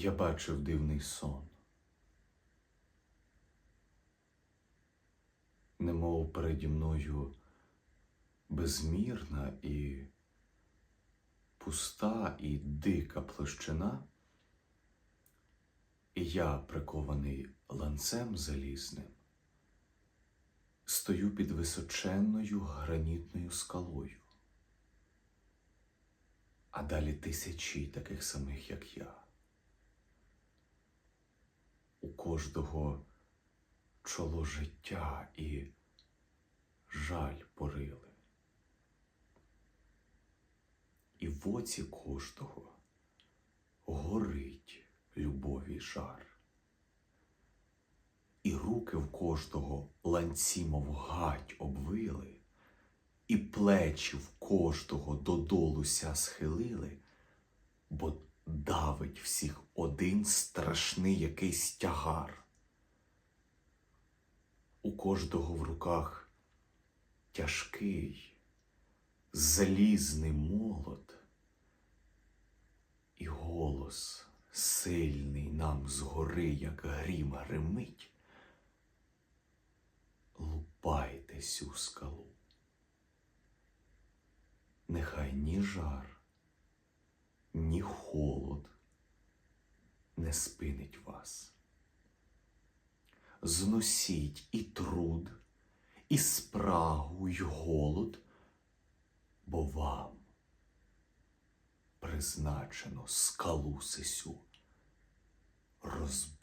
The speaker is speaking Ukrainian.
Я бачив дивний сон. Немов переді мною безмірна і пуста і дика площина, і я, прикований ланцем залізним, стою під височенною гранітною скалою, а далі тисячі таких самих, як я. Кожного чоло життя і жаль порили. І в оці кожного горить любові жар. І руки в кожного ланці, мов гать обвили, і плечі в кожного додолу ся схилили, бо давить всіх один страшний якийсь тягар. У кожного в руках тяжкий, залізний молот, і голос сильний нам згори, як грім гримить. Лупайте сю скалу. Нехай ні жар, ні холод не спинить вас. Зносіть і труд, і спрагу, й голод, бо вам призначено скалу сисю розбить.